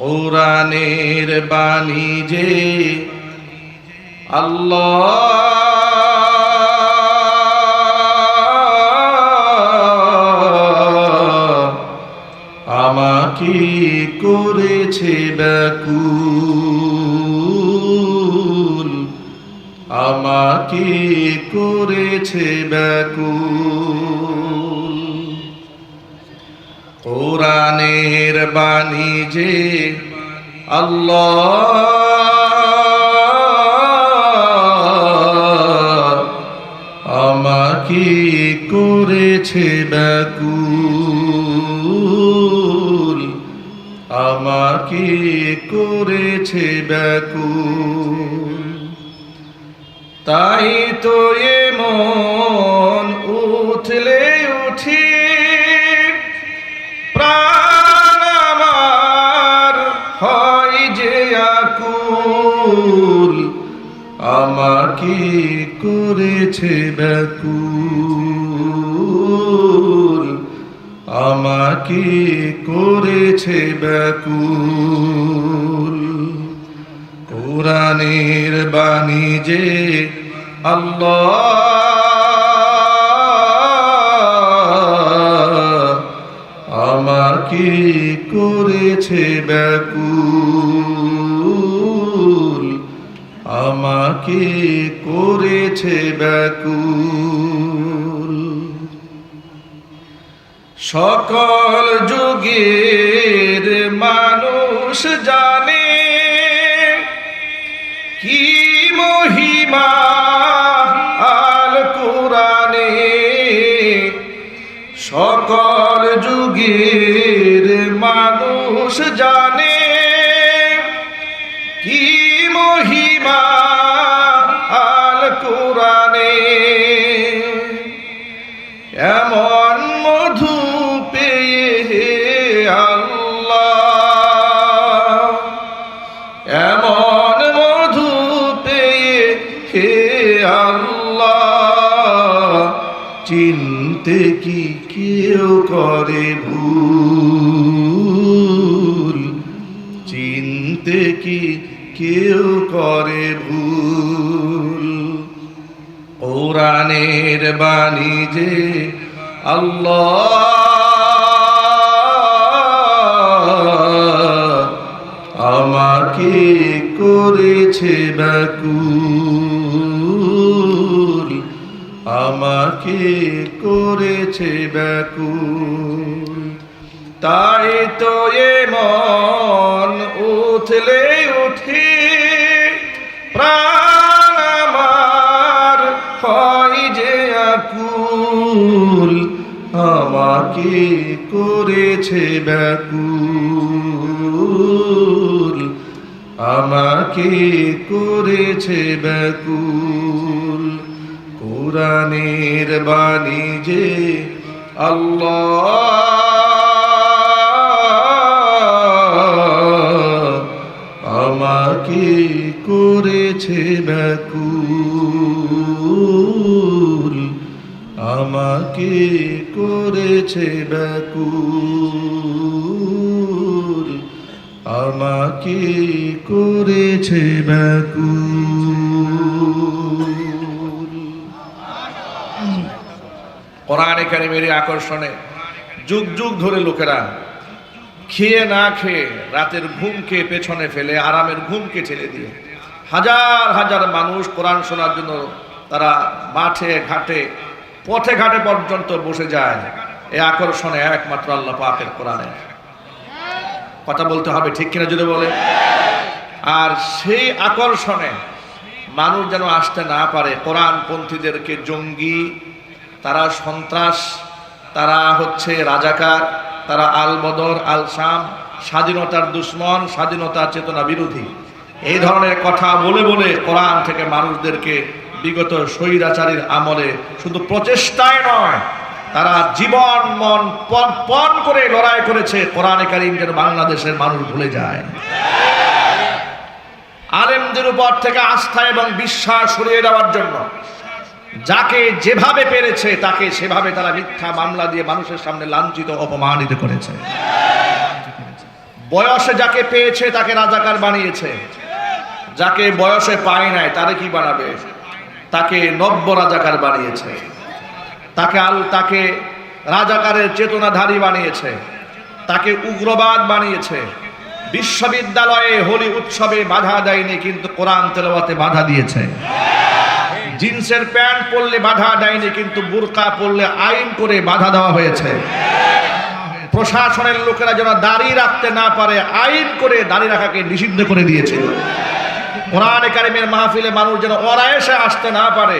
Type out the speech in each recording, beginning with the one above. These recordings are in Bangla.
কোরআনের বাণী যে আল্লাহ আমাকে করেছে ব্যাকুল। আমাকে করেছে ব্যাকুল। কোরআনের বাণী যে আল্লাহ আমাকে করেছে ব্যাকুল। আমাকে করেছে ব্যাকুল। তাই তো এমন আকুল আমাকে করেছে ব্যাকুল আমাকে করেছে ব্যাকুল কোরআনের বাণী যে আল্লাহ আমাকে করেছে ব্যাকুল আমাকে করেছে ব্যাকুল। সকল যুগের মানুষ জানে কি মহিমা আল কোরআনে। সকল যুগের মানুষ জানে কি মহিমা চিনতে কি কেউ করে ভুল? চিনতে কি কেউ করে ভুল? কোরআনের বাণী যে আল্লাহ আমাকে করেছে ব্যাকুল। আমাকে করেছে ব্যাকুল। তাই তো এ মন উঠলে উঠি, প্রাণ আমার হয় যে আকুল। আমাকে করেছে ব্যাকুল? আমাকে করেছে ব্যাকুল? কোরআনের বাণী যে আল্লাহ আমাকে করেছে ব্যাকুল। আমাকে করেছে ব্যাকুল। আমাকে করেছে ব্যাকুল। কোরআনে কারিমের আকর্ষণে যুগ যুগ ধরে লোকেরা খেয়ে না খেয়ে রাতের ঘুমকে পেছনে ফেলে, আরামের ঘুমকে ঠেলে দিয়ে হাজার হাজার মানুষ কোরআন শোনার জন্য তারা মাঠে, ঘাটে, পথে ঘাটে পর্যন্ত বসে যায়। এই আকর্ষণে একমাত্র আল্লাহ পাকের কোরআনে। কথা বলতে হবে, ঠিক কিনা যদি বলে? আর সেই আকর্ষণে মানুষ যেন আসতে না পারে কোরআন পন্থীদেরকে জঙ্গি তারা সন্ত্রাস, তারা হচ্ছে রাজাকার, তারা আল বদর, আল শাম, স্বাধীনতার দুশ্মন, স্বাধীনতার চেতনা বিরোধী। এই ধরনের কথা বলে বলে কোরআন থেকে মানুষদেরকে বিগত স্বৈরাচারীর আমলে শুধু প্রচেষ্টায় নয়, তারা জীবন, মন পণ পণ করে লড়াই করেছে। কোরআনে কারিম যেন বাংলাদেশের মানুষ ভুলে যায়। আলেমদের উপর থেকে আস্থা এবং বিশ্বাস সরিয়ে দেওয়ার জন্য যাকে যেভাবে পেরেছে, তাকে সেভাবে তারা মিথ্যা মামলা দিয়ে মানুষের সামনে লাঞ্ছিত, অপমানিত করেছে। বয়সে যাকে পেয়েছে, তাকে রাজাকার বানিয়েছে। যাকে বয়সে পায় নাই, তারে কি বানাবে? তাকে নব্য রাজাকার বানিয়েছে। তাকে আল, তাকে রাজাকারের চেতনাধারী বানিয়েছে। তাকে উগ্রবাদ বানিয়েছে। বিশ্ববিদ্যালয়ে হোলি উৎসবে বাধা দেয়নি, কিন্তু কোরআন তেলাওয়াতে বাধা দিয়েছে। জিন্সের প্যান্ট পরলে বাধা দেয়নি, কিন্তু বুরকা পরলে আইন করে বাধা দেওয়া হয়েছে। প্রশাসনের লোকেরা যেন দাড়ি রাখতে না পারে, আইন করে দাড়ি রাখাকে নিষিদ্ধ করে দিয়েছে। কোরআন কারিমের মাহফিলে মানুষ যেন অনায়াসে আসতে না পারে।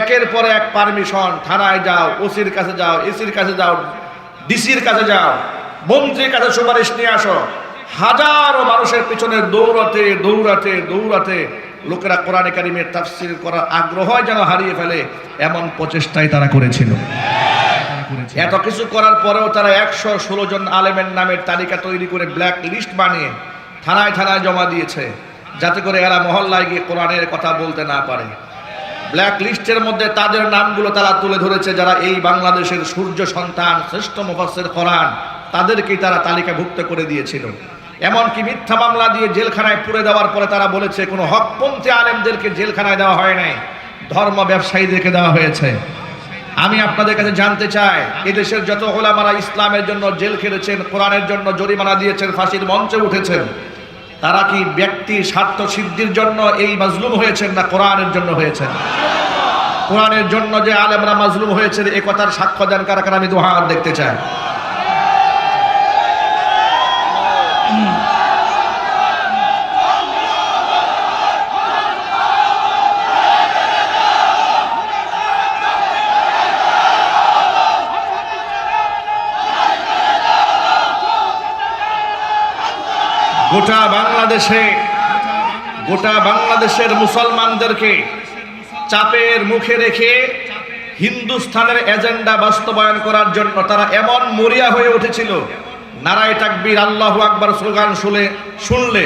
একের পর এক পারমিশন, থানায় যাও, ওসির কাছে যাও, এসির কাছে যাও, ডিসির কাছে যাও, মন্ত্রীর কাছে সুপারিশ নিয়ে আসো। হাজারো মানুষের পিছনে দৌড়াতে দৌড়াতে দৌড়াতে লোকেরা কোরআনে কারিমের তাফসির করার আগ্রহ যেন হারিয়ে ফেলে এমন প্রচেষ্টাই তারা করেছিল। এত কিছু করার পরেও তারা একশো ষোলো জন আলেমের নামের তালিকা তৈরি করে ব্ল্যাক লিস্ট বানিয়ে থানায় থানায় জমা দিয়েছে যাতে করে এরা মহল্লায় গিয়ে কোরআনের কথা বলতে না পারে। ব্ল্যাক লিস্টের মধ্যে তাদের নামগুলো তারা তুলে ধরেছে যারা এই বাংলাদেশের সূর্য সন্তান শ্রেষ্ঠ মুফাসসির কোরআন তাদেরকেই তারা তালিকাভুক্ত করে দিয়েছিল। এমনকি মিথ্যা মামলা দিয়ে জেলখানায় পুড়ে দেওয়ার পরে তারা বলেছে, কোনো হকপন্থী আলেমদেরকে জেলখানায় দেওয়া হয় নাই। ধর্ম ব্যবসায়ীদেরকে দেওয়া হয়েছে। আমি আপনাদের কাছে জানতে চাই, এদেশের যত ওলামারা ইসলামের জন্য জেল খেলেছেন, কোরআনের জন্য জরিমানা দিয়েছেন, ফাঁসির মঞ্চে উঠেছেন, তারা কি ব্যক্তি স্বার্থ সিদ্ধির জন্য এই মাজলুম হয়েছেন না কোরআনের জন্য হয়েছেন? কোরআনের জন্য যে আলেমরা মাজলুম হয়েছেন, এ কথার সাক্ষ্য দেন কারা কারা, আমি দোহার দেখতে চাই। গোটা বাংলাদেশে, গোটা বাংলাদেশের মুসলমানদেরকে চাপের মুখে রেখে হিন্দুস্থানের এজেন্ডা বাস্তবায়ন করার জন্য তারা এমন মরিয়া হয়ে উঠেছিল। নারায় তাকবীর, আল্লাহ আকবার স্লোগান শুনে শুনলে,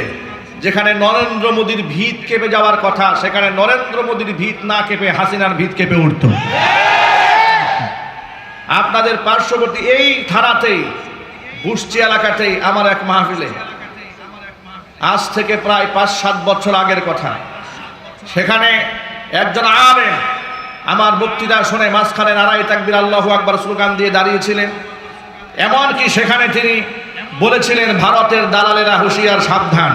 যেখানে নরেন্দ্র মোদীর ভিত কেঁপে যাওয়ার কথা, সেখানে নরেন্দ্র মোদীর ভিত না কেঁপে, হাসিনার ভিত কেঁপে উঠত। আপনাদের পার্শ্ববর্তী এই থানাতেই বুসচি এলাকাতেই আমার এক মাহফিলে আজ থেকে প্রায় পাঁচ, সাত বছর আগের কথা। সেখানে একজন আলেম আমার বক্তৃতা শুনে মাঝখানে নারাই তাকবির আল্লাহু আকবার স্লোগান দিয়ে দাঁড়িয়েছিলেন। এমনকি সেখানে তিনি বলেছিলেন, ভারতের দালালেরা হুঁশিয়ার, সাবধান।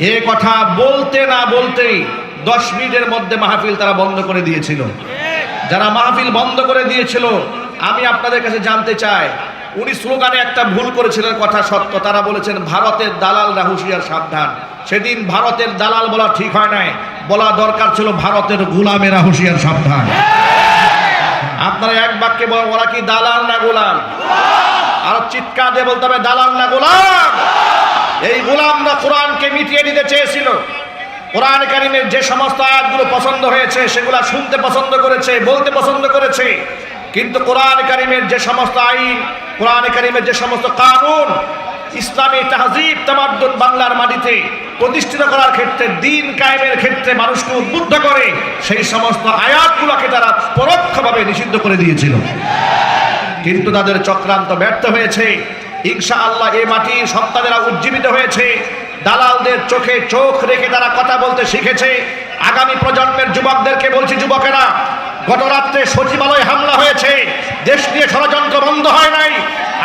এ কথা বলতে না বলতেই দশ মিনিটের মধ্যে মাহফিল তারা বন্ধ করে দিয়েছিল। যারা মাহফিল বন্ধ করে দিয়েছিল, আমি আপনাদের কাছে জানতে চাই উনি স্লোগানে একটা ভুল করেছিলেন কথা সত্য। তারা বলেছেন, ভারতের দালাল হুঁশিয়ার সাবধান। সেদিন ভারতের দালাল বলা ঠিক হয় নাই। বলা দরকার ছিল ভারতের গুলামেরা হুঁশিয়ার সাবধান। আপনারা এক বাক্যে ওরা কি দালাল না গোলাম? আর চিৎকার দিয়ে বলতে হবে, দালাল না গোলাম? এই গোলামরা কোরআনকে মিটিয়ে দিতে চেয়েছিল। কোরআন কারিমের যে সমস্ত আয়াতগুলো পছন্দ হয়েছে, সেগুলা শুনতে পছন্দ করেছে, বলতে পছন্দ করেছে। কিন্তু কোরআন কারিমের যে সমস্ত আইন, কোরআন কারিমের যে সমস্ত কানুন, ইসলামী তাহজিব, তামাদ্দুন বাংলার মাটিতে প্রতিষ্ঠিত করার ক্ষেত্রে, দিন কায়েমের ক্ষেত্রে মানুষকে উদ্বুদ্ধ করে, সেই সমস্ত আয়াতগুলোকে তারা পরোক্ষভাবে নিষিদ্ধ করে দিয়েছিল। কিন্তু তাদের চক্রান্ত ব্যর্থ হয়েছে। ইনশা আল্লাহ এ মাটির সন্তানেরা উজ্জীবিত হয়েছে। দালালদের চোখে চোখ রেখে তারা কথা বলতে শিখেছে। আগামী প্রজন্মের যুবকদেরকে বলছি, যুবকেরা গত রাত্রে সচিবালয় হামলা হয়েছে। দেশ নিয়ে ষড়যন্ত্র বন্ধ হয় নাই।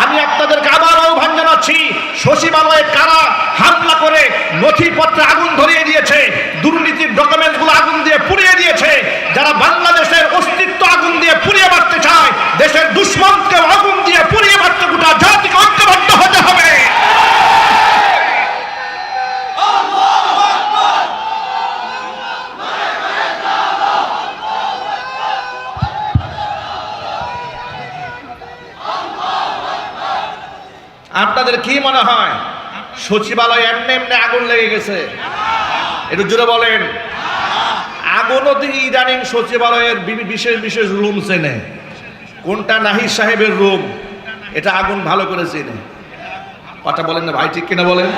আমি আপনাদেরকে আবার আহ্বান জানাচ্ছি, সচিবালয়ে কারা হামলা করে নথিপত্রে আগুন ধরিয়ে দিয়েছে, দুর্নীতির ডকুমেন্টগুলো আগুন দিয়ে পুড়িয়ে দিয়েছে, যারা বাংলাদেশের অস্তিত্ব আগুন দিয়ে পুড়িয়ে মারতে চায়, দেশের দুশ্মনকে আগুন দিয়ে পুড়িয়ে মারতে গোটা জাতিকে ঐক্যবদ্ধ হতে হবে। আপনাদের কি মনে হয়? সচিবালয় এমনি এমনি আগুন লেগে গেছে। একটু জুড়ে বলেন। আগুনও দিকে ইদানিং সচিবালয়ের বিশেষ বিশেষ রুম চেনে। কোনটা নাহিদ সাহেবের রুম? এটা আগুন ভালো করে চেনে। কথা বলেন না ভাই, ঠিক কিনা বলেন?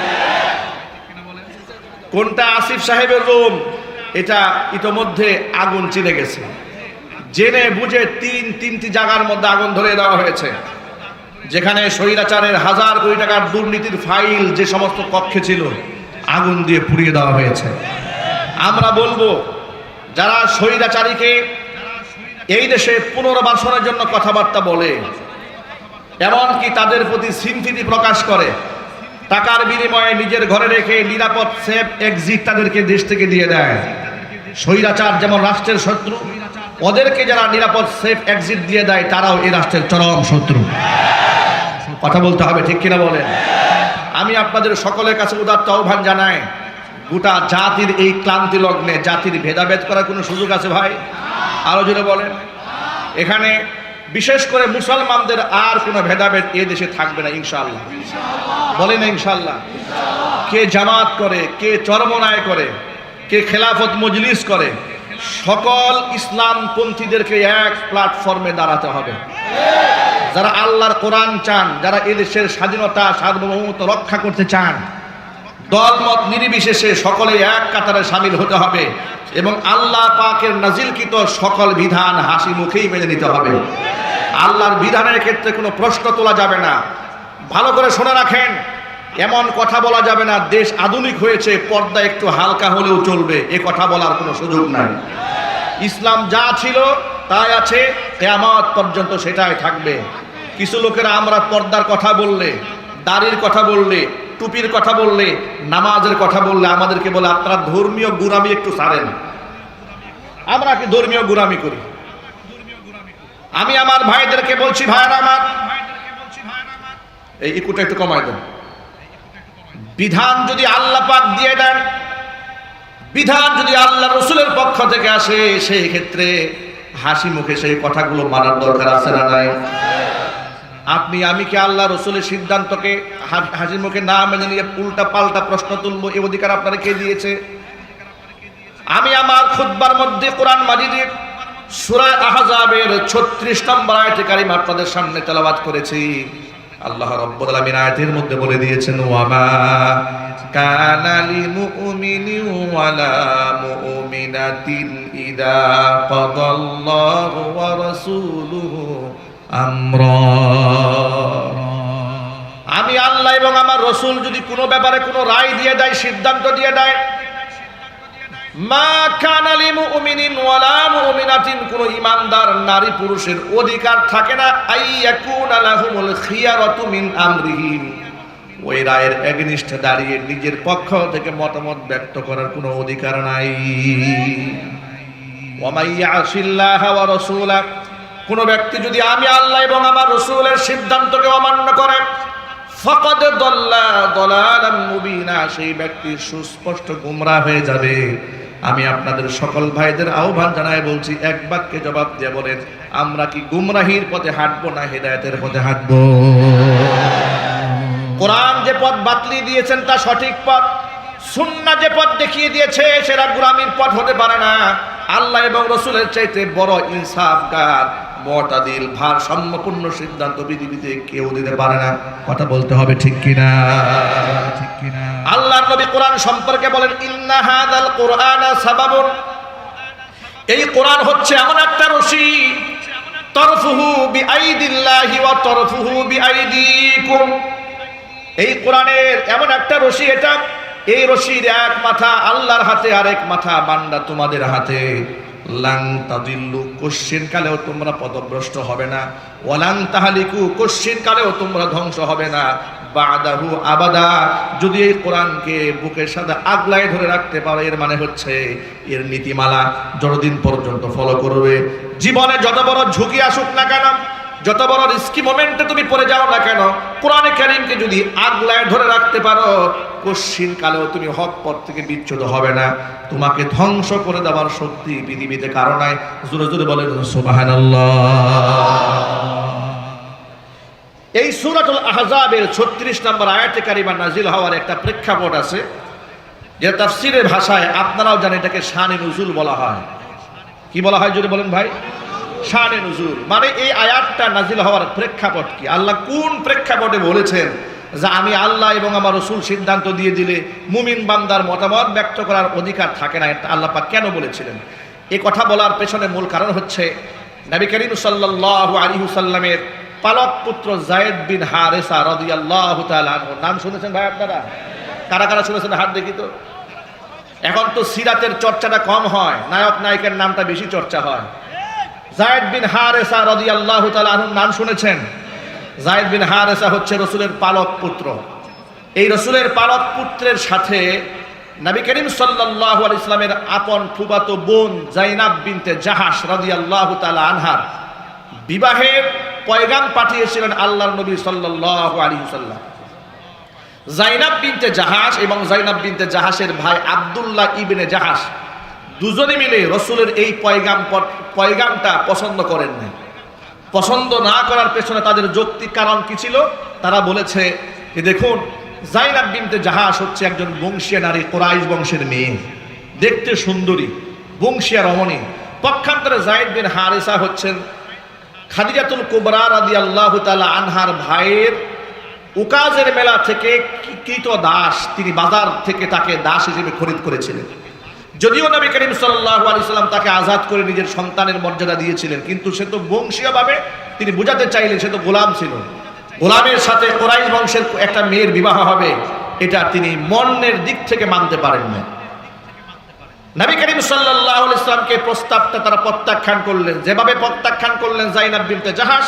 কোনটা আসিফ সাহেবের রুম? এটা ইতোমধ্যে আগুন চিনে গেছে। জেনে বুঝে তিন তিনটি জায়গার মধ্যে আগুন ধরে দেওয়া হয়েছে। যেখানে স্বৈরাচারের হাজার কোটি টাকার দুর্নীতির ফাইল যে সমস্ত কক্ষে ছিল, আগুন দিয়ে পুড়িয়ে দেওয়া হয়েছে। আমরা বলব, যারা স্বৈরাচারীকে এই দেশে পুনর্বাসনের জন্য কথাবার্তা বলে, এমনকি তাদের প্রতি সিম্পিতি প্রকাশ করে, টাকার বিনিময়ে নিজের ঘরে রেখে নিরাপদ, সেফ এক্সিট তাদেরকে দেশ থেকে দিয়ে দেয়। স্বৈরাচার যেমন রাষ্ট্রের শত্রু ওদেরকে যারা নিরাপদ সেফ এক্সিট দিয়ে দেয়, তারাও এই রাষ্ট্রের চরম শত্রু। কথা বলতে হবে, ঠিক কিনা বলেন? আমি আপনাদের সকলের কাছে উদাত্ত আহ্বান জানাই, গোটা জাতির এই ক্লান্তি লগ্নে জাতির ভেদাভেদ করার কোনো সুযোগ আছে ভাই? আরও জোরে বলেন। এখানে বিশেষ করে মুসলমানদের আর কোনো ভেদাভেদ এ দেশে থাকবে না, ইনশাআল্লাহ। বলেন না ইনশাআল্লাহ। কে জামাত করে, কে চরমনায় করে, কে খেলাফত মজলিস করে সকল ইসলাম পন্থীদেরকে এক প্ল্যাটফর্মে দাঁড়াতে হবে। যারা আল্লাহর কোরআন চান, যারা এদেশের স্বাধীনতা, সার্বভৌমত্ব রক্ষা করতে চান, দলমত নির্বিশেষে সকলে এক কাতারে সামিল হতে হবে এবং আল্লাহ পাকের নাজিলকৃত সকল বিধান হাসি মুখেই মেনে নিতে হবে। আল্লাহর বিধানের ক্ষেত্রে কোনো প্রশ্ন তোলা যাবে না। ভালো করে শুনে রাখেন। এমন কথা বলা যাবে না, দেশ আধুনিক হয়েছে, পর্দা একটু হালকা হলেও চলবে, এ কথা বলার কোনো সুযোগ নাই। ইসলাম যা ছিল, তাই আছে, কেয়ামত পর্যন্ত সেটাই থাকবে। কিছু লোকেরা আমরা পর্দার কথা বললে, দাড়ির কথা বললে, টুপির কথা বললে, নামাজের কথা বললে, আমাদেরকে বলে, আপনারা ধর্মীয় গুরামি একটু ছাড়েন। আমরা কি ধর্মীয় গুরামি করি? আমি আমার ভাইদেরকে বলছি ভাইরা আমার, এই ইকুটা একটু কমাই দেন। বিধান যদি আল্লাহ পাক দিয়ে দেন, বিধান যদি আল্লাহ রসুলের পক্ষ থেকে আসে, সেই ক্ষেত্রে হাসি মুখে সেই কথাগুলো মানার দরকার আছে না নাই? আপনি, আমি কি আল্লাহ রসুলের সিদ্ধান্তকে হা- হাসি মুখে না মেনে নিয়ে উল্টা পাল্টা প্রশ্ন তুলবো? এ অধিকার আপনারা কে দিয়েছে? আমি আমার খুদ্বার মধ্যে কোরআন মাজিদে সূরা আহজাবের 36 নম্বর আয়াতে কারিম আপনাদের সামনে তেলাওয়াত করেছি। আল্লাহ রাব্বুল আলামিন আয়াতের মধ্যে বলে দিয়েছেন, ওয়ামা কানা লিমুমিনিন ওয়ালা মুমিনাতিন ইদা কাদাল্লাহু ওয়া রাসূলুহু আমি আল্লাহ এবং আমার রসুল যদি কোনো ব্যাপারে কোনো রায় দিয়ে দেয়, সিদ্ধান্ত দিয়ে দেয় মা কানা লিমুমিনিন ওয়ালা মুমিনাতিন, কোন ইমানদার নারী পুরুষের অধিকার থাকে না, আইয়াকুনা লাহুমুল খিয়ারাতু মিন আমরিহিম ওই রায়ের এগনিস্টে দাঁড়িয়ে নিজের পক্ষ থেকে মতামত ব্যক্ত করার কোনো অধিকার নাই। কোন ব্যক্তি যদি আমি আল্লাহ এবং আমার রসুলের সিদ্ধান্তকে অমান্য করে, ফকদ দল্লা দলালাম মুবিনা, সেই ব্যক্তি সুস্পষ্ট গুমরা হয়ে যাবে। আমি আপনাদের সকল ভাইদের আহ্বান জানায় বলছি, এক বাক্যে জবাব দিয়ে বলেন, আমরা কি গুমরাহির পথে হাঁটবো না হেদায়তের পথে হাঁটবো? কোরআন যে পথ বাতলি দিয়েছেন তা সঠিক পথ সুন্না যে পথ দেখিয়ে দিয়েছে সেটা গুরামির পথ হতে পারে না। আল্লাহ এবং রসুলের চাইতে বড় ইনসাফগার মতাদিল ভারসাম্যপূর্ণ সিদ্ধান্ত পৃথিবীতে কেউ দিতে পারে না। কথা বলতে হবে ঠিক কিনা? ঠিক কিনা? আল্লাহর নবী কোরআন সম্পর্কে বলেন, ইন্না হাদাল কোরআন সাবাবুন। এই কোরআন হচ্ছে এমন একটা রশি, তরফুহু বিআইদিল্লাহি ওয়া তরফুহু বিআইদিকুম। এই কোরআনের এমন একটা রশি এটা, এই রশির এক মাথা আল্লাহর হাতে, আরেক মাথা বান্দা তোমাদের হাতে। লাং তাদিল্লু, কোশ্চিন কালেও তোমরা পদভ্রষ্ট হবে না। ওলাং তাহালিকু, কোশ্চিন কালেও তোমরা ধ্বংস হবে না। বাদাহু আবাদা, যদি এই কোরআনকে বুকের সাথে আগলায় ধরে রাখতে পারো, এর মানে হচ্ছে এর নীতিমালা যতদিন পর্যন্ত ফলো করবে। জীবনে যত বড় ঝুঁকি আসুক না কেন যত বড় রিস্কি মোমেন্টে তুমি পড়ে যাও না কেন কোরআনে কারিমকে যদি আগলায় ধরে রাখতে পারো, কশ্চিন কালেও তুমি হক পথ থেকে বিচ্যুত হবে না। তোমাকে ধ্বংস করে দেওয়ার শক্তি পৃথিবীতে কারও নাই। জোরে জোরে বলে সুবহানাল্লাহ। এই সূরাতুল আহজাবের 36 নম্বর আয়াতে কারিমা নাজিল হওয়ার একটা প্রেক্ষাপট আছে, যে তাফসীরের ভাষায় আপনারাও জানেন এটাকে শানে নুজুল বলা হয়। কি বলা হয়, যদি বলেন ভাই? শানে নজুর মানে এই আয়াতটা নাজিল হওয়ার প্রেক্ষাপট কি? আল্লাহ কোন প্রেক্ষাপটে বলেছেন যে আমি আল্লাহ এবং আমার রসুল সিদ্ধান্ত দিয়ে দিলে মুমিন বান্দার মতামত ব্যক্ত করার অধিকার থাকে না, এটা আল্লাহ পাক কেন বলেছিলেন? এ কথা বলার পেছনে মূল কারণ হচ্ছে নবী করিম সাল্লাল্লাহু আলাইহি সাল্লামের পালক পুত্র জায়েদ বিন হারেসা তাআলা আনহু। নাম শুনেছেন ভাই আপনারা? কারা কারা শুনেছেন হাত দেখি তো? এখন তো সিরাতের চর্চাটা কম হয়, নায়ক নায়িকার নামটা বেশি চর্চা হয়। জায়েদ বিন হারেসা রাদিয়াল্লাহু তাআলা আনহুর নাম শুনেছেন? জায়েদ বিন হারেসা হচ্ছে রসুলের পালক পুত্র। এই রসুলের পালক পুত্রের সাথে নবী করিম সাল্লাল্লাহু আলাইহি ইসলামের আপন ফুবাতো বোন জাইনাব বিনতে জাহাস রাদিয়াল্লাহু তাআলা আনহার বিবাহের পয়গাম পাঠিয়েছিলেন আল্লাহর নবী সাল্লাল্লাহু আলাইহি সাল্লাম। জাইনাব বিনতে জাহাস এবং জাইনাব বিনতে জাহাসের ভাই আব্দুল্লাহ ইবনে জাহাস দুজনে মিলে রসুলের এই পয়গাম পয়গামটা পছন্দ করেন না পছন্দ না করার পেছনে তাদের যৌক্তিক কারণ কি ছিল? তারা বলেছে যে দেখুন, জাইনাব বিনতে জাহাস হচ্ছে একজন বংশীয় নারী, কোরাইশ বংশের মেয়ে। দেখতে সুন্দরী, বংশীয় রমণী। পক্ষান্তরে জাইদ বিন হারিসা হচ্ছেন খাদিজাতুল কুবরা রাদি আল্লাহ তালা আনহার ভাইয়ের উকাজের মেলা থেকে কৃত দাস। তিনি বাজার থেকে তাকে দাস হিসেবে খরিদ করেছিলেন। যদিও নবী করিম সাল্লাম তাকে আজাদ করে নিজের সন্তানের মর্যাদা দিয়েছিলেন, কিন্তু সে তো বংশীয়ভাবে তিনি বোঝাতে চাইলেন সে তো গোলাম ছিল। গোলামের সাথে কোরাইশ বংশের একটা মেয়ের বিবাহ হবে, এটা তিনি মনের দিক থেকে মানতে পারেন না নবী করিম সাল্লাহ ইসলামকে প্রস্তাবটা তারা প্রত্যাখ্যান করলেন। যেভাবে প্রত্যাখ্যান করলেন জাইনাব বিনতে জাহাস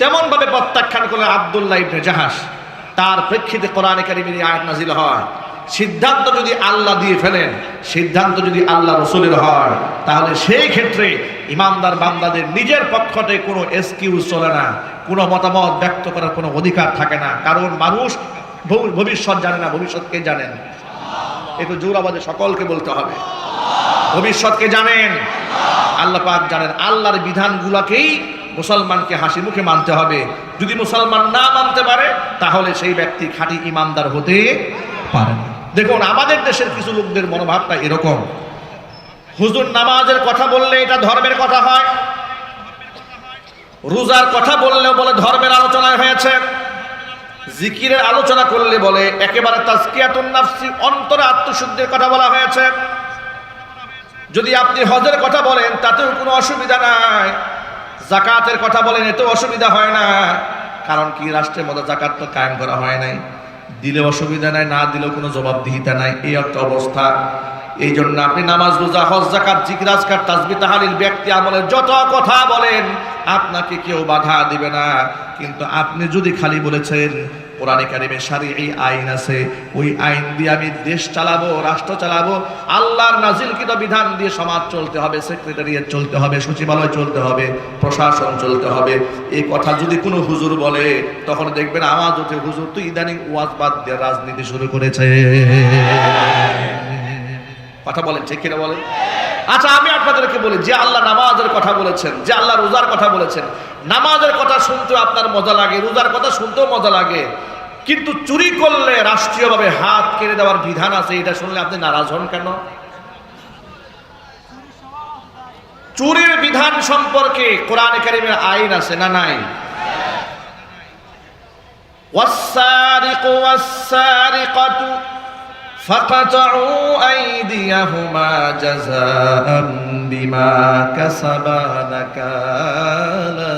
তেমন ভাবে প্রত্যাখ্যান করলেন আব্দুল্লাহ ইবনে জাহাস তার প্রেক্ষিতে কোরআনে কারিমের আয়াত নাজিল হয়। সিদ্ধান্ত যদি আল্লাহ দিয়ে ফেলেন, সিদ্ধান্ত যদি আল্লাহ রসুলের হয়, তাহলে সেই ক্ষেত্রে ইমামদার বান্দাদের নিজের পক্ষতে কোনো এক্সকিউজ চলে না, কোনো মতামত ব্যক্ত করার কোনো অধিকার থাকে না। কারণ মানুষ ভবিষ্যৎ জানে না ভবিষ্যৎকে জানেন? একটু জোর আওয়াজে সকলকে বলতে হবে। ভবিষ্যৎকে জানেন? আল্লাহ পাক জানেন। আল্লাহর বিধানগুলোকেই মুসলমানকে হাসি মুখে মানতে হবে। যদি মুসলমান না মানতে পারে, তাহলে সেই ব্যক্তি খাঁটি ইমানদার হতে পারে না। দেখুন, আমাদের দেশের কিছু লোকদের মনোভাবটা এরকম। হুজুর নামাজের কথা বললে এটা ধর্মের কথা হয়। রোজার কথা বললেও বলে ধর্মের আলোচনায় হয়েছে। জিকিরের আলোচনা করলে বলে একেবারে তাজকিয়াতুন নাফসি, অন্তরে আত্মশুদ্ধির কথা বলা হয়েছে। যদি আপনি হজের কথা বলেন, তাতেও কোনো অসুবিধা নাই। জাকাতের কথা বলেন, এতেও অসুবিধা হয় না। কারণ কি? রাষ্ট্রের মধ্যে জাকাত তো কায়েম করা হয় নাই। দিলে অসুবিধা নাই, না দিলেও কোনো জবাবদিহিতা নাই। এই একটা অবস্থা। এই জন্য আপনি নামাজ রোজা, হজ জাকাত জিকির, আজকার তাজবি তাহালিল, ব্যক্তি আমলের যত কথা বলেন, আপনাকে কেউ বাধা দিবে না। কিন্তু আপনি যদি খালি বলেছেন কোরআনে কারিমে সারি এই আইন আছে। ওই আইন দিয়ে আমি দেশ চালাবো, রাষ্ট্র চালাবো, আল্লাহর নাজিলকৃত বিধান দিয়ে সমাজ চলতে হবে সেক্রেটারিয়েট চলতে হবে, সচিবালয় চলতে হবে, প্রশাসন চলতে হবে। এই কথা যদি কোনো হুজুর বলে, তখন দেখবেন আওয়াজ ওঠে হুজুর তুই ইদানিং ওয়াজ বাদ দিয়ে রাজনীতি শুরু করেছে। কথা বলেন ঠিক কিনা বলেন আচ্ছা আমি আপনাদেরকে বলি যে আল্লাহ নামাজের কথা বলেছেন যে আল্লাহ রোজার কথা বলেছেন নামাজের কথা শুনতেও আপনার মজা লাগে রোজার কথা শুনতেও মজা লাগে কিন্তু চুরি করলে রাষ্ট্রীয়ভাবে হাত কেড়ে দেওয়ার বিধান আছে এটা শুনলে আপনি নারাজ হন কেন চুরির বিধান সম্পর্কে কোরআন কারিমের আইন আছে না নাই والسارق والسارقة فقطعوا أيديهما جزاء بما كسبا نكالا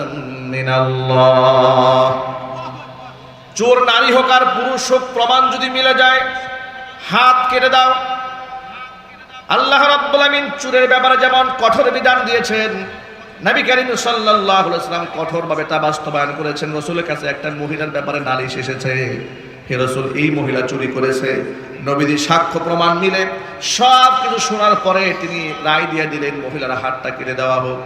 من الله চোর নারী হোক আর পুরুষ হোক প্রমাণ যদি মিলে যায় হাত কেটে দাও আল্লাহ রাব্বুল আমিন চুরের ব্যাপারে যেমন কঠোর বিধান দিয়েছেন নবী করিম সাল্লাল্লাহু আলাইহি সাল্লাম কঠোরভাবে তা বাস্তবায়ন করেছেন রসুলের কাছে একটা মহিলার ব্যাপারে নালিশ এসেছে হে রসুল, এই মহিলা চুরি করেছে। নবীদের সাক্ষ্য প্রমাণ মিলে সব কিছু শোনার পরে তিনি রায় দিয়ে দিলেন, মহিলার হাতটা কেটে দেওয়া হোক।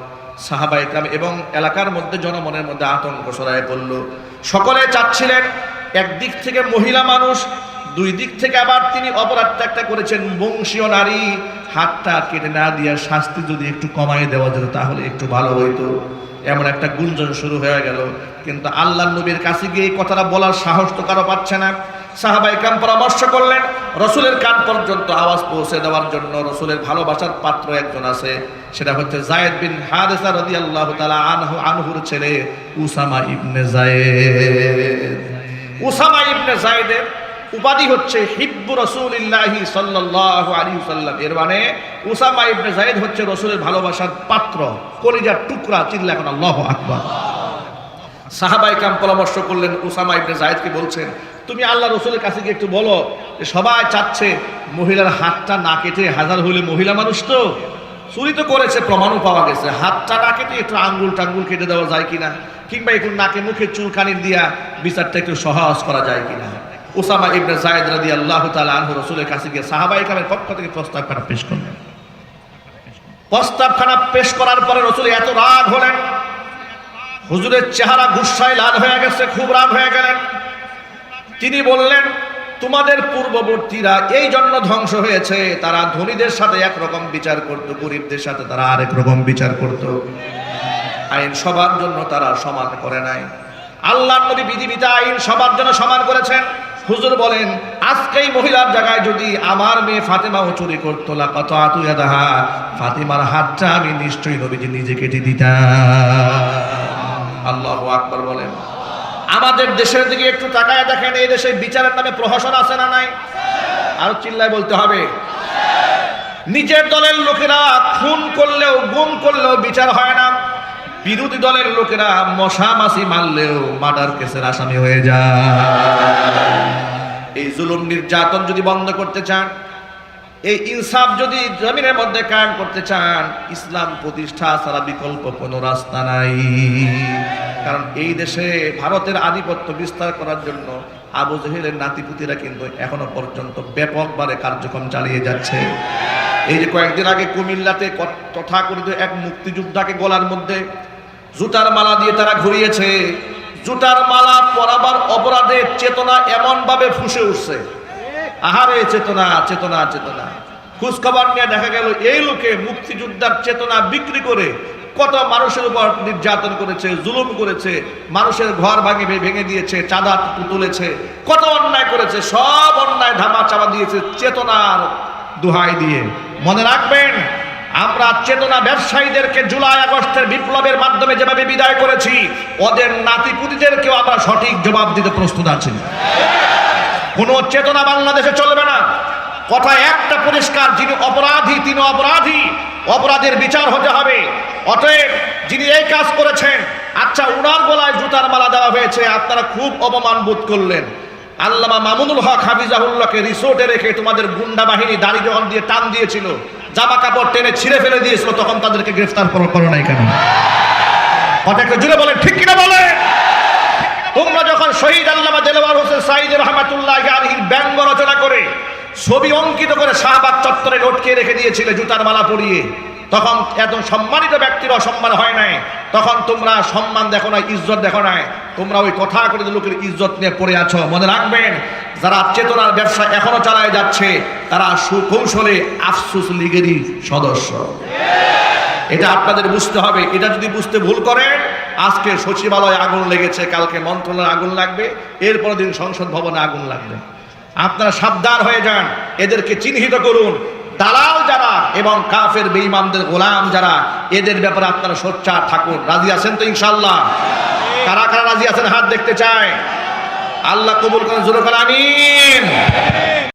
সাহাবা এবং এলাকার মধ্যে জনমনের মধ্যে আতঙ্ক সরায় পড়ল। সকলে চাচ্ছিলেন, একদিক থেকে মহিলা মানুষ দুই দিক থেকে আবার তিনি অপরাধটা একটা করেছেন, বংশীয় নারী। হাতটা কেটে না দিয়ে শাস্তি যদি একটু কমাই দেওয়া যেত, তাহলে একটু ভালো হইতো। এমন একটা গুঞ্জন শুরু হয়ে গেল। কিন্তু আল্লাহ নবীর কাছে গিয়ে এই কথাটা বলার সাহস তো কারও পাচ্ছে না। সাহাবাই কাম পরামর্শ করলেন, রসুলের কান পর্যন্ত আওয়াজ পৌঁছে দেওয়ার জন্য রসুলের ভালোবাসার পাত্র একজন আছে। সেটা হচ্ছে জায়েদ বিন হারেসা রদি আল্লাহ তালা আনহু, আনহুর ছেলে উসামা ইবনে জায়েদ। উসামা ইবনে জায়েদের উপাধি হচ্ছে হিব্বু রসুলিল্লাহি সাল্লাল্লাহু আলাইহি সাল্লাম এর মানে উসামা ইবনে জায়েদ হচ্ছে রসুলের ভালোবাসার পাত্র, কলিজার টুকরা, চিল্লা এখন আল্লাহু আকবার। সাহাবাই কাম পরামর্শ করলেন উসামা ইবনে জায়েদকে বলছেন, তুমি আল্লাহ রসুলের কাছে গিয়ে একটু বলো যে সবাই চাচ্ছে মহিলার হাতটা না কেটে হাজার হইলে মহিলা মানুষ তো? চুরি তো করেছে, প্রমাণও পাওয়া গেছে। হাতটা না কেটে একটু আঙ্গুল টাঙ্গুল কেটে দেওয়া যায় কিনা? কিংবা একটু নাকে মুখে চুলকানির দিয়া বিচারটা একটু সহজ করা যায় কিনা? ওসামা ইবনে জায়েদ রাদি আল্লাহ তালা আনহু রসুলের কাছে গিয়ে সাহাবাই কামের পক্ষ থেকে প্রস্তাব খানা পেশ করলেন। প্রস্তাব খানা পেশ করার পরে রসুল এত রাগ হলেন। হুজুরের চেহারা গুসায় লাল হয়ে গেছে, খুব রাগ হয়ে গেলেন। তিনি বললেন, তোমাদের পূর্ববর্তীরা এই জন্য ধ্বংস হয়েছে, তারা ধনীদের সাথে একরকম বিচার করত, গরিবদের সাথে তারা আরেক রকম বিচার করত। আইন সবার জন্য তারা সমান করে নাই। আল্লাহ নবী বিধিবিধা আইন সবার জন্য সমান করেছেন। হুজুর বলেন, আজকেই মহিলার জায়গায় যদি আমার মেয়ে ফাতেমাও চুরি করতো না কত আতুয়া দাহা ফাতিমার হাতটা আমি নিশ্চয়ই নবীজি নিজে কেটে দিতাম। আল্লাহ আকবার বলেন। আমাদের দেশের দিকে একটু তাকায় দেখেন, এই দেশে বিচারের নামে প্রহসন আছে না নাই? আর চিল্লায় বলতে হবে। নিজের দলের লোকেরা খুন করলেও, গুম করলেও বিচার হয় না। বিরোধী দলের লোকেরা মশা মাসি মারলেও মার্ডার কেসের আসামি হয়ে যায়। এই জুলুম নির্যাতন যদি বন্ধ করতে চান, এই ইনসাফ যদি জমিনের মধ্যে কায়েম করতে চান, ইসলাম প্রতিষ্ঠা ছাড়া বিকল্প কোনো রাস্তা নাই। কারণ এই দেশে ভারতের আধিপত্য বিস্তার করার জন্য আবু জহেলের নাতিপুতিরা কিন্তু এখনও পর্যন্ত ব্যাপকভাবে কার্যক্রম চালিয়ে যাচ্ছে। এই যে কয়েকদিন আগে কুমিল্লাতে তথাকথিত এক মুক্তিযোদ্ধাকে গলার মধ্যে জুতার মালা দিয়ে তারা ঘুরিয়েছে। জুতার মালা পরাবার অপরাধে চেতনা এমন ভাবে ফুসে উঠছে। আহারে, চেতনা চেতনা চেতনা। খোঁজ খবর নিয়ে দেখা গেল, এই লোকে মুক্তিযোদ্ধার চেতনা বিক্রি করে কত মানুষের উপর নির্যাতন করেছে, জুলুম করেছে, মানুষের ঘর ভাঙে, ভেঙে দিয়েছে, চাঁদা তুলেছে, কত অন্যায় করেছে, সব অন্যায় ধামা চাপা দিয়েছে চেতনার দুহাই দিয়ে। মনে রাখবেন আমরা চেতনা ব্যবসায়ীদেরকে জুলাই আগস্টের বিপ্লবের মাধ্যমে যেভাবে বিদায় করেছি, ওদের নাতিপুতিদেরকেও আমরা সঠিক জবাব দিতে প্রস্তুত আছি। কোনো চেতনা বাংলাদেশে চলবে না। কথা একটা পরিষ্কার, যিনি অপরাধী, তিনি অপরাধী। অপরাধের বিচার হতে হবে। অতএব যিনি এই কাজ করেছেন আচ্ছা উনার গলায় জুতার মালা দেওয়া হয়েছে, আপনারা খুব অপমান বোধ করলেন। আল্লামা মামুনুল হক হাফিজাহুল্লাহকে রিসোর্টে রেখে তোমাদের গুন্ডা বাহিনী দাড়ি যখন দিয়ে টান দিয়েছিল। জামা কাপড় টেনে ছিঁড়ে ফেলে দিয়েছিল, তখন তাদেরকে গ্রেফতার করো নাই কেন? কথা জুড়ে বলেন, ঠিক কিনা বলে তোমরা যখন শহীদ আল্লামা দেলওয়ার হোসেন সাইদ রহমাতুল্লাহ আলহির ব্যঙ্গ রচনা করে ছবি অঙ্কিত করে শাহবাগ চত্বরে লটকে রেখে দিয়েছিলে, জুতার মালা পরিয়ে, তখন এত সম্মানিত ব্যক্তির অসম্মান হয় নাই। তখন তোমরা সম্মান দেখো না ইজ্জত দেখো নাই। তোমরা ওই কথা করে লোকের ইজ্জত নিয়ে পড়ে আছো, মনে রাখবেন, যারা চেতনার ব্যবসা এখনও চালায় যাচ্ছে, তারা সুকৌশলে আফসুস লীগেরই সদস্য। এটা আপনাদের বুঝতে হবে। এটা যদি বুঝতে ভুল করেন, আজকে সচিবালয়ে আগুন লেগেছে, কালকে মন্ত্রণালয়ে আগুন লাগবে এরপর দিন সংসদ ভবনে আগুন লাগবে। আপনারা সাবধান হয়ে যান, এদেরকে চিহ্নিত করুন। দালাল যারা এবং কাফের বেঈমানদের গোলাম যারা, এদের ব্যাপারে আপনারা সোচ্চার থাকুন। রাজি আছেন তো ইনশাল্লাহ কারা কারা রাজি আছেন? হাত দেখতে চায়। আল্লাহ কবুল করেন জোরে করে আমিন।